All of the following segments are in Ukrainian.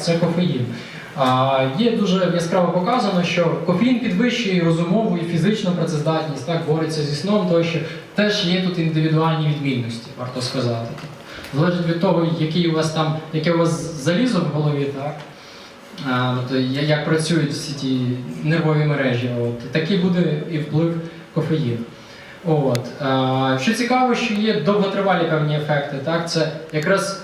це кофеїн. А, є дуже яскраво показано, що кофеїн підвищує розумову і фізичну працездатність, так, бореться зі сном, тощо теж є тут індивідуальні відмінності, варто сказати. Залежить від того, який у вас там, яке у вас залізо в голові, так? А, от, як працюють всі ті нервові мережі, от, такий буде і вплив кофеїну. Що цікаво, що є довготривалі певні ефекти. Так? Це якраз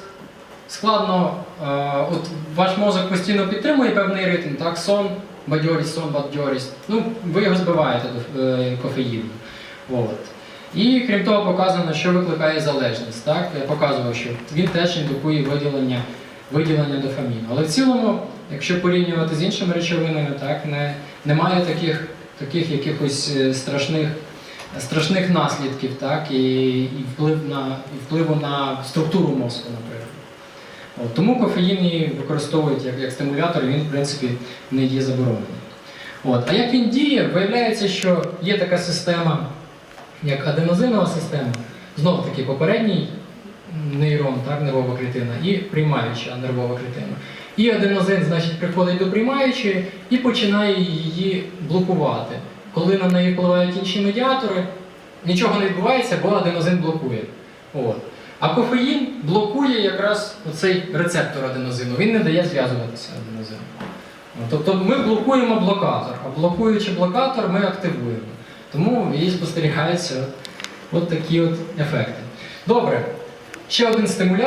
складно, а, от ваш мозок постійно підтримує певний ритм, так? сон, бадьорість, сон, бадьорість. Ну, ви його збиваєте е, кофеїну. От. І крім того, показано, що викликає залежність. Так? Я показував, що він теж індукує виділення, виділення дофаміну. Але в цілому, якщо порівнювати з іншими речовинами, так, не, немає таких, таких якихось е, страшних, страшних наслідків, так, і, і, вплив на, і впливу на структуру мозку, наприклад. Тому кофеїн і використовують як, як стимулятор, і він, в принципі, не є заборонений. От. А як він діє, виявляється, що є така система, як аденозинова система, знов таки попередній нейрон, так, нервова клітина, і приймаюча нервова клітина. І аденозин, значить, приходить до приймаючої і починає її блокувати. Коли на неї впливають інші медіатори, нічого не відбувається, бо аденозин блокує. От. А кофеїн блокує якраз цей рецептор аденозину. Він не дає зв'язуватися аденозину. Ну, Тобто ми блокуємо блокатор, а блокуючи блокатор, ми активуємо. Тому і спостерігаються от, такі от ефекти. Добре, ще один стимулятор.